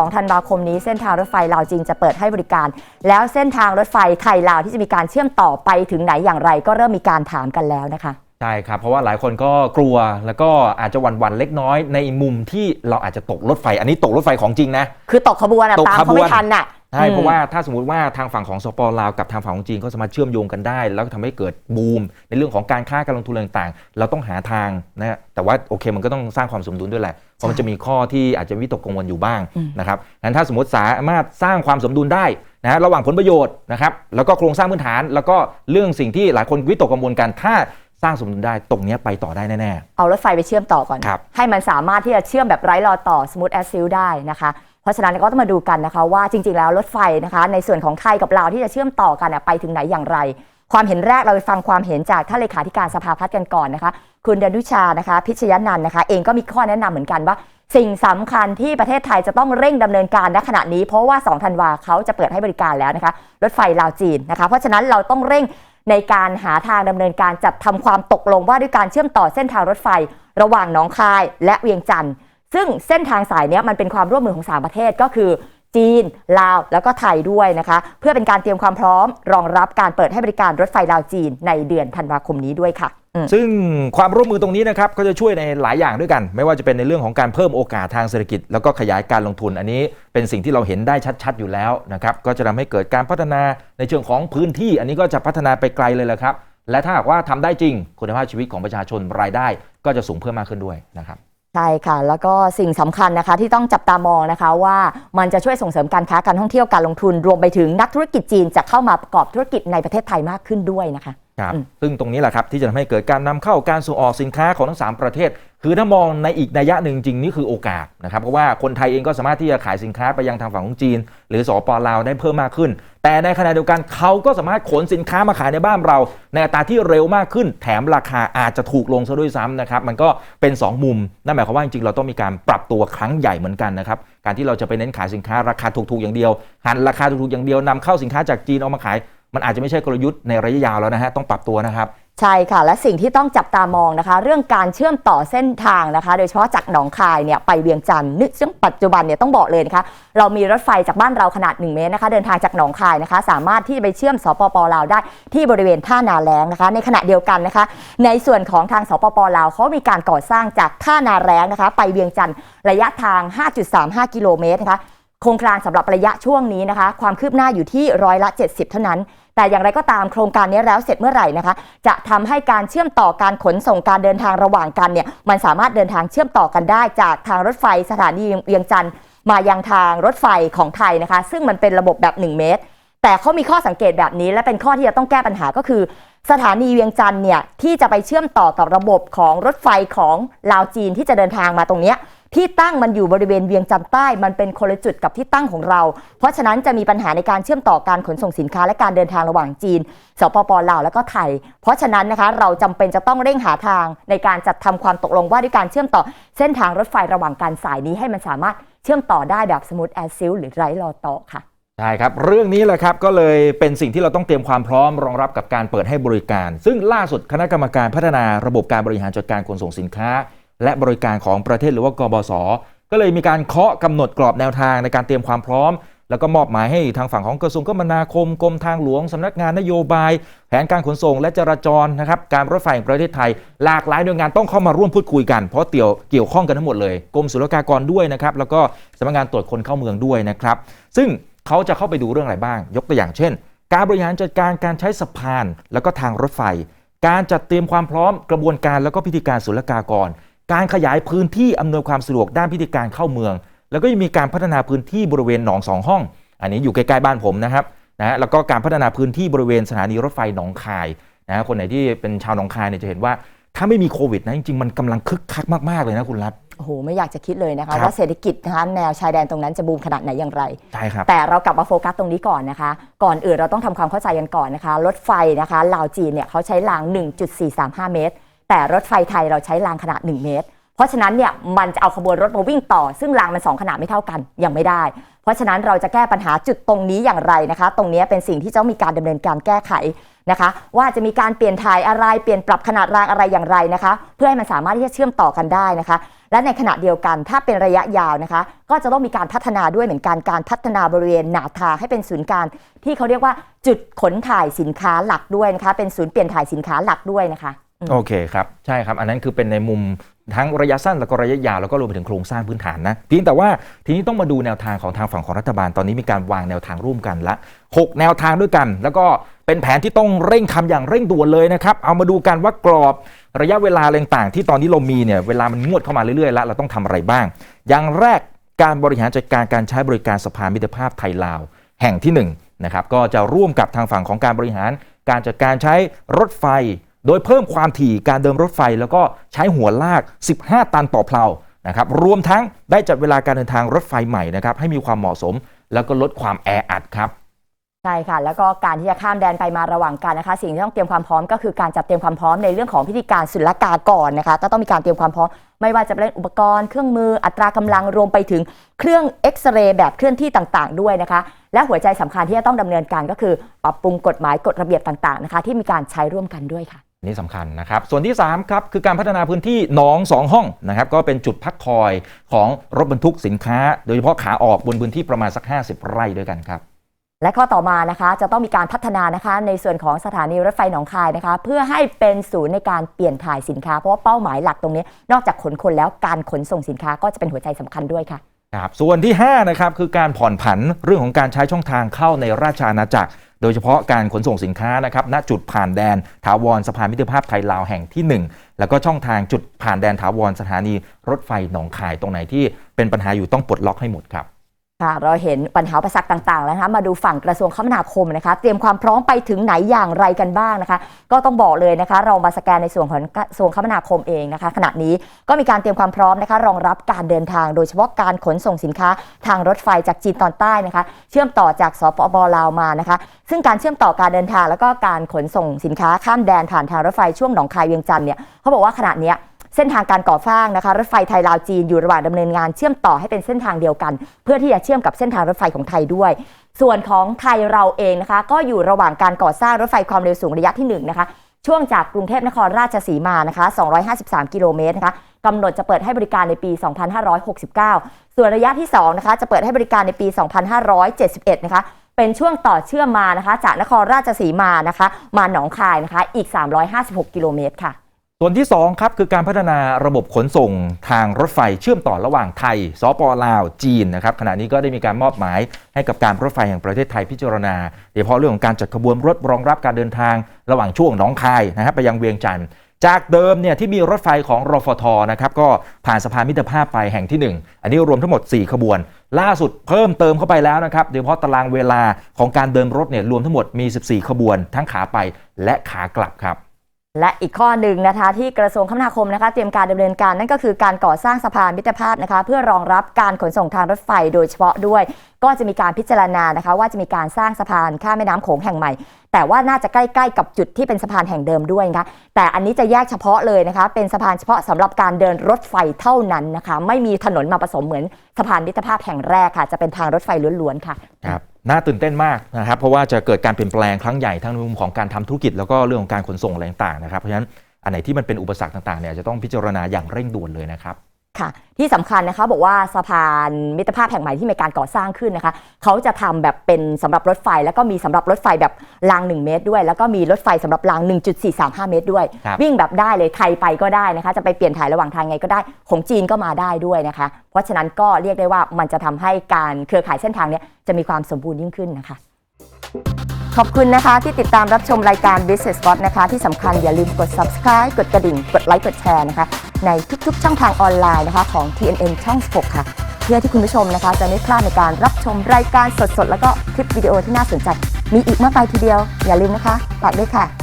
2 ธันวาคมนี้เส้นทางรถไฟลาวจีนจะเปิดให้บริการ แล้วเส้นทางรถไฟไทยลาวที่จะมีการเชื่อมต่อไปถึงไหนอย่างไร ก็เริ่มมีการถามกันแล้วนะคะใช่ครับ เพราะว่าหลายคนก็กลัวแล้วก็อาจจะหวั่นๆเล็กน้อยในมุมที่เราอาจจะตกรถไฟ อันนี้ตกรถไฟของจริงนะ คือตกขบวนอะตกตามขบวนเขาไม่ทันน่ะ ใช่อืมเพราะว่าถ้าสมมติว่าทางฝั่งของสปปลาวกับทางฝั่งของจีนเขาสามารถเชื่อมโยงกันได้ แล้วก็ทำให้เกิดบูม ในเรื่องของการค้าการลงทุนอะไรต่างๆ เราต้องหาทางนะฮะแต่ว่าโอเคมันก็ต้องสร้างความสมดุลด้วยแหละเพราะมันจะมีข้อที่อาจจะวิตกกังวลอยู่บ้างอืมนะครับงั้นถ้าสมมติสามารถสร้างความสมดุลได้นะฮะระหว่างผลประโยชน์นะครับแล้วก็โครงสร้างพื้นฐาน แล้วก็เรื่องสิ่งที่หลายคนวิตกกังวลกันถ้าสร้างสมดุลได้ตรงเนี้ยไปต่อได้แน่ๆเอารถไฟไปเชื่อมต่อก่อนครับให้มันสามารถที่จะเชื่อมแบบไร้รอยต่อ smooth as silk ได้นะคะ เพราะฉะนั้นก็ต้องมาดูกันนะคะว่าจริง ๆ แล้วรถไฟนะคะในส่วนของไทยกับลาวที่จะเชื่อมต่อกันอะไปถึงไหนอย่างไร ความเห็นแรกเราไปฟังความเห็นจากท่านเลขาธิการสภาพัฒน์กันก่อนนะคะ คุณดนุชานะคะ พิชยนันท์นะคะ เองก็มีข้อแนะนำเหมือนกันว่า สิ่งสำคัญที่ประเทศไทยจะต้องเร่งดำเนินการณขณะนี้ เพราะว่า2ธันวาเขาจะเปิดให้บริการแล้วนะคะ รถไฟลาวจีนนะคะ เพราะฉะนั้นเราต้องเร่งในการหาทางดำเนินการจัดทำความตกลงว่าด้วยการเชื่อมต่อเส้นทางรถไฟ ระหว่างหนองคายและเวียงจันทร์ ซึ่งเส้นทางสายนี้มันเป็นความร่วมมือของ 3 ประเทศก็คือ จีน ลาว แล้วก็ไทยด้วยนะคะ เพื่อเป็นการเตรียมความพร้อม รองรับการเปิดให้บริการรถไฟลาวจีนในเดือนธันวาคมนี้ด้วยค่ะซึ่งความร่วมมือตรงนี้นะครับก็จะช่วยในหลายอย่างด้วยกัน ไม่ว่าจะเป็นในเรื่องของการเพิ่มโอกาสทางเศรษฐกิจ แล้วก็ขยายการลงทุนอันนี้ เป็นสิ่งที่เราเห็นได้ชัด ๆ อยู่แล้วนะครับก็จะทำให้เกิดการพัฒนาในเชิงของพื้นที่ อันนี้ก็จะพัฒนาไปไกลเลยแหละครับ และถ้าหากว่าทำได้จริงคุณภาพชีวิตของประชาชนรายได้ก็จะสูงเพิ่มมากขึ้นด้วยนะครับ ใช่ค่ะ แล้วก็สิ่งสำคัญนะคะที่ต้องจับตามองนะคะ ว่ามันจะช่วยส่งเสริมการค้าการท่องเที่ยวการลงทุน รวมไปถึงนักธุรกิจจีนจะเข้ามาประกอบธุรกิจในประเทศไทยมากขึ้นด้วยนะคะ ครับอืมซึ่งตรงนี้แหละครับที่จะทำให้เกิดการนำเข้าการส่งออกสินค้าของทั้ง 3 ประเทศ คือถ้ามองในอีกนัยยะหนึ่งจริงนี่คือโอกาสนะครับเพราะว่าคนไทยเองก็สามารถที่จะขายสินค้าไปยังทางฝั่งของจีน หรือสปลาวได้เพิ่มมากขึ้น แต่ในขณะเดียวกันเขาก็สามารถขนสินค้ามาขายในบ้านเรา ในอัตราที่เร็วมากขึ้น แถมราคาอาจจะถูกลงซะด้วยซ้ำนะครับมันก็เป็น 2 มุมนั่นหมายความว่าจริงๆเราต้องมีการปรับตัวครั้งใหญ่เหมือนกันนะครับการที่เราจะไปเน้นขายสินค้าราคาถูกๆอย่างเดียว หันราคาถูกๆอย่างเดียวนำเข้าสินค้าจากจีนเอามาขาย มันอาจจะไม่ใช่กลยุทธ์ในระยะยาวแล้วนะฮะต้องปรับตัวนะครับ ใช่ค่ะ และสิ่งที่ต้องจับตามองนะคะ เรื่องการเชื่อมต่อเส้นทางนะคะ โดยเฉพาะจากหนองคายเนี่ยไปเวียงจันทร์นึกซึ่งปัจจุบันเนี่ยต้องบอกเลยนะคะ เรามีรถไฟจากบ้านเราขนาด 1 เมตรนะคะ เดินทางจากหนองคายนะคะ สามารถที่จะไปเชื่อมสปปลาวได้ที่บริเวณท่านาแรงนะคะ ในขณะเดียวกันนะคะ ในส่วนของทางสปปลาวเขามีการก่อสร้างจากท่านาแรงนะคะ ไปเวียงจันทร์ระยะทาง 5.35 กิโลเมตรนะคะโครงการสำหรับระยะช่วงนี้นะคะ ความคืบหน้าอยู่ที่ร้อยละ 70 เท่านั้น แต่อย่างไรก็ตามโครงการนี้แล้วเสร็จเมื่อไหร่นะคะ จะทำให้การเชื่อมต่อการขนส่งการเดินทางระหว่างกันเนี่ยมันสามารถเดินทางเชื่อมต่อกันได้จากทางรถไฟสถานีเวียงจันทร์มายังทางรถไฟของไทยนะคะ ซึ่งมันเป็นระบบแบบ 1 เมตร แต่เขามีข้อสังเกตแบบนี้ และเป็นข้อที่จะต้องแก้ปัญหาก็คือ สถานีเวียงจันทร์เนี่ยที่จะไปเชื่อมต่อกับระบบของรถไฟของลาวจีนที่จะเดินทางมาตรงเนี้ย ที่ตั้งมันอยู่บริเวณเวียงจันทร์ใต้ มันเป็นคนละจุดกับที่ตั้งของเรา เพราะฉะนั้นจะมีปัญหาในการเชื่อมต่อการขนส่งสินค้าและการเดินทางระหว่างจีน สปปลาวและก็ไทย เพราะฉะนั้นนะคะเราจำเป็นจะต้องเร่งหาทางในการจัดทำความตกลงว่าด้วยการเชื่อมต่อเส้นทางรถไฟระหว่างการสายนี้ให้มันสามารถเชื่อมต่อได้แบบสมูทแอซิลหรือไร้รอต่อค่ะใช่ครับ เรื่องนี้แหละครับก็เลยเป็นสิ่งที่เราต้องเตรียมความพร้อมรองรับกับการเปิดให้บริการ ซึ่งล่าสุดคณะกรรมการพัฒนาระบบการบริหารจัดการขนส่งสินค้า และบริการของประเทศหรือว่ากบสก็เลยมีการเคาะกำหนดกรอบแนวทางในการเตรียมความพร้อม แล้วก็มอบหมายให้ทางฝั่งของกระทรวงคมนาคมกรมทางหลวงสำนักงานนโยบาย แผนการขนส่งและจราจรนะครับการรถไฟแห่งประเทศไทย หลากหลายหน่วยงานต้องเข้ามาร่วมพูดคุยกันเพราะเกี่ยวเกี่ยวข้องกันทั้งหมดเลยกรมศุลกากรด้วยนะครับแล้วก็สำนักงานตรวจคนเข้าเมืองด้วยนะครับ ซึ่งเขาจะเข้าไปดูเรื่องอะไรบ้าง ยกตัวอย่างเช่น การบริหารจัดการการใช้สะพาน แล้วก็ทางรถไฟ การจัดเตรียมความพร้อมกระบวนการแล้วก็พิธีการศุลกากร การขยายพื้นที่อำนวยความสะดวกด้านพิธีการเข้าเมือง แล้วก็ยังมีการพัฒนาพื้นที่บริเวณหนองสองห้อง อันนี้อยู่ใกล้ๆบ้านผมนะครับนะฮะแล้วก็การพัฒนาพื้นที่บริเวณสถานีรถไฟหนองคายนะฮะคนไหนที่เป็นชาวหนองคายเนี่ยจะเห็นว่าถ้าไม่มีโควิดนะจริงๆมันกำลังคึกคักมากๆเลยนะคุณรัฐโอ้โหไม่อยากจะคิดเลยนะครัคะบว่าเศรษฐกิจนะคะแนวชายแดนตรงนั้นจะบูมขนาดไหนอย่างไรใช่ครับแต่เรากลับมาโฟกัสตรงนี้ก่อนนะคะ ก่อนอื่นเราต้องทำความเข้าใจกันก่อนนะคะ รถไฟนะคะลาวจีนเนี่ยเขาใช้ราง 1.435 เมตร แต่รถไฟไทยเราใช้รางขนาด 1 เมตร เพราะฉะนั้นเนี่ยมันจะเอาขบวนรถมาวิ่งต่อ ซึ่งรางมันสองขนาดไม่เท่ากันยังไม่ได้ เพราะฉะนั้นเราจะแก้ปัญหาจุดตรงนี้อย่างไรนะคะ ตรงนี้เป็นสิ่งที่จะต้องมีการดำเนินการแก้ไขนะคะ ว่าจะมีการเปลี่ยนถ่ายอะไรเปลี่ยนปรับขนาดรางอะไรอย่างไรนะคะ เพื่อให้มันสามารถที่จะเชื่อมต่อกันได้นะคะและในขณะเดียวกันถ้าเป็นระยะยาวนะคะ ก็จะต้องมีการพัฒนาด้วยเหมือนกันการพัฒนาบริเวณหนาทาให้เป็นศูนย์การ ที่เขาเรียกว่าจุดขนถ่ายสินค้าหลักด้วยนะคะ เป็นศูนย์เปลี่ยนถ่ายสินค้าหลักด้วยนะคะ โอเคครับ ใช่ครับ อันนั้นคือเป็นในมุมทั้งระยะสั้นแล้วก็ระยะยาวแล้วก็รวมไปถึงโครงสร้างพื้นฐานนะเพียงแต่ว่าทีนี้ต้องมาดูแนวทางของทางฝั่งของรัฐบาลตอนนี้มีการวางแนวทางร่วมกันละหกแนวทางด้วยกัน แล้วก็เป็นแผนที่ต้องเร่งทำอย่างเร่งด่วนเลยนะครับ เอามาดูกันว่ากรอบระยะเวลาต่างๆ ที่ตอนนี้เรามีเนี่ยเวลามันงวดเข้ามาเรื่อยๆแล้วเราต้องทำอะไรบ้าง อย่างแรกการบริหารจัดการการใช้บริการสภามิตรภาพไทยลาวแห่งที่หนึ่งนะครับก็จะร่วมกับทางฝั่งของการบริหาร การจัดการใช้รถไฟ โดยเพิ่มความถี่การเดินรถไฟ แล้วก็ใช้หัวลาก 15 ตันต่อเพลานะครับรวมทั้งได้จัดเวลาการเดินทางรถไฟใหม่นะครับให้มีความเหมาะสม แล้วก็ลดความแออัดครับใช่ค่ะ แล้วก็การที่จะข้ามแดนไปมาระหว่างกันนะคะ สิ่งที่ต้องเตรียมความพร้อมก็คือการจัดเตรียมความพร้อมในเรื่องของพิธีการศุลกากรนะคะ ก็ต้องมีการเตรียมความพร้อม ไม่ว่าจะเป็นอุปกรณ์เครื่องมืออัตรากำลังรวมไปถึงเครื่องเอ็กซเรย์แบบเคลื่อนที่ต่างๆ ด้วยนะคะ และหัวใจสำคัญที่จะต้องดำเนินการก็คือปรับปรุงกฎหมายกฎระเบียบต่างๆนะคะ ที่มีการใช้ร่วมกันด้วยค่ะ นี่สำคัญนะครับ ส่วนที่ 3 ครับ คือการพัฒนาพื้นที่หนอง 2 ห้องนะครับ ก็เป็นจุดพักคอยของรถบรรทุกสินค้า โดยเฉพาะขาออกบนพื้นที่ประมาณสัก 50 ไร่ด้วยกันครับ และข้อต่อมานะคะ จะต้องมีการพัฒนานะคะในส่วนของสถานีรถไฟหนองคายนะคะ เพื่อให้เป็นศูนย์ในการเปลี่ยนถ่ายสินค้า เพราะว่าเป้าหมายหลักตรงนี้ นอกจากขนคนแล้วการขนส่งสินค้าก็จะเป็นหัวใจสำคัญด้วยค่ะครับส่วนที่5นะครับคือการผ่อนผันเรื่องของการใช้ช่องทางเข้าในราชอาณาจักร โดยเฉพาะการขนส่งสินค้านะครับณจุดผ่านแดนถาวรสะพานมิตรภาพไทยลาวแห่งที่ 1 แล้วก็ช่องทางจุดผ่านแดนถาวรสถานีรถไฟหนองคายตรงไหนที่เป็นปัญหาอยู่ต้องปลดล็อกให้หมดครับ ค่ะเราเห็นปัญหาอุปสรรคต่างๆแล้วนะคะมาดูฝั่งกระทรวงคมนาคมนะคะ เตรียมความพร้อมไปถึงไหนอย่างไรกันบ้างนะคะ ก็ต้องบอกเลยนะคะ เรามาสแกนในส่วนของกระทรวงคมนาคมเองนะคะ ขณะนี้ก็มีการเตรียมความพร้อมนะคะ รองรับการเดินทาง โดยเฉพาะการขนส่งสินค้าทางรถไฟจากจีนตอนใต้นะคะ เชื่อมต่อจากสปปลาวมานะคะ ซึ่งการเชื่อมต่อการเดินทาง แล้วก็การขนส่งสินค้าข้ามแดนผ่านทางรถไฟช่วงหนองคายเวียงจันทร์เนี่ยเขาบอกว่าขณะเนี้ย เส้นทางการก่อสร้างนะคะรถไฟไทยลาวจีนอยู่ระหว่างดำเนินงานเชื่อมต่อให้เป็นเส้นทางเดียวกัน เพื่อที่จะเชื่อมกับเส้นทางรถไฟของไทยด้วย ส่วนของไทยเราเองนะคะ ก็อยู่ระหว่างการก่อสร้างรถไฟความเร็วสูงระยะที่1นะคะช่วงจากกรุงเทพนครราชสีมานะคะ 253 กิโลเมตรนะคะกำหนดจะเปิดให้บริการในปี 2569 ส่วนระยะที่ 2 นะคะ จะเปิดให้บริการในปี 2571 นะคะ เป็นช่วงต่อเชื่อมมานะคะ จากนครราชสีมานะคะ มาหนองคายนะคะ อีก 356 กิโลเมตรค่ะ ส่วนที่ 2 ครับ คือการพัฒนาระบบขนส่งทางรถไฟเชื่อมต่อระหว่างไทยสปลาว จีนนะครับขณะนี้ก็ได้มีการมอบหมายให้กับการรถไฟแห่งประเทศไทยพิจารณาโดยเฉพาะเรื่องของการจัดขบวนรถรองรับการเดินทางระหว่างช่วงหนองคายนะครับไปยังเวียงจันทร์จากเดิมเนี่ยที่มีรถไฟของรฟทนะครับก็ผ่านสะพานมิตรภาพไปแห่งที่ 1 อันนี้รวมทั้งหมด 4 ขบวน ล่าสุดเพิ่มเติมเข้าไปแล้วนะครับโดยเฉพาะตารางเวลาของการเดินรถเนี่ยรวมทั้งหมดมี 14 ขบวน ทั้งขาไปและขากลับครับ และอีกข้อหนึ่งนะคะที่กระทรวงคมนาคมนะคะเตรียมการดำเนินการนั่นก็คือการก่อสร้างสะพานมิตรภาพนะคะเพื่อรองรับการขนส่งทางรถไฟโดยเฉพาะด้วย ก็จะมีการพิจารณานะคะว่าจะมีการสร้างสะพานข้ามแม่น้ำโขงแห่งใหม่ แต่ว่าน่าจะใกล้ๆกับจุดที่เป็นสะพานแห่งเดิมด้วยนะคะแต่อันนี้จะแยกเฉพาะเลยนะคะเป็นสะพานเฉพาะสำหรับการเดินรถไฟเท่านั้นนะคะไม่มีถนนมาผสมเหมือนสะพานมิตรภาพแห่งแรกค่ะ จะเป็นทางรถไฟล้วนๆค่ะครับ น่าตื่นเต้นมากนะครับ เพราะว่าจะเกิดการเปลี่ยนแปลงครั้งใหญ่ทั้งในมุมของการทำธุรกิจแล้วก็เรื่องของการขนส่งอะไรต่างๆนะครับเพราะฉะนั้นอันไหนที่มันเป็นอุปสรรคต่างๆเนี่ยจะต้องพิจารณาอย่างเร่งด่วนเลยนะครับ ค่ะที่สำคัญนะคะบอกว่าสะพานมิตรภาพแห่งใหม่ที่มีการก่อสร้างขึ้นนะคะเขาจะทำแบบเป็นสำหรับรถไฟ แล้วก็มีสำหรับรถไฟแบบราง 1 เมตรด้วย แล้วก็มีรถไฟสำหรับราง 1.435 เมตรด้วยครับวิ่งแบบได้เลยไทยไปก็ได้นะคะจะไปเปลี่ยนถ่ายระหว่างทางไงก็ได้ของจีนก็มาได้ด้วยนะคะ เพราะฉะนั้นก็เรียกได้ว่ามันจะทำให้การเครือข่ายเส้นทางเนี้ยจะมีความสมบูรณ์ยิ่งขึ้นนะคะขอบคุณนะคะที่ติดตามรับชมรายการ Business Spot นะคะ ที่สำคัญอย่าลืมกด subscribe กดกระดิ่ง กดไลค์กดแชร์นะคะ ในทุกๆ ช่องทางออนไลน์นะคะของ TNN ช่อง 16 ค่ะ เพื่อที่คุณผู้ชมนะคะ จะไม่พลาดในการรับชมรายการสดๆ แล้วก็คลิปวิดีโอที่น่าสนใจ มีอีกมากมายทีเดียว อย่าลืมนะคะฝากด้วยค่ะ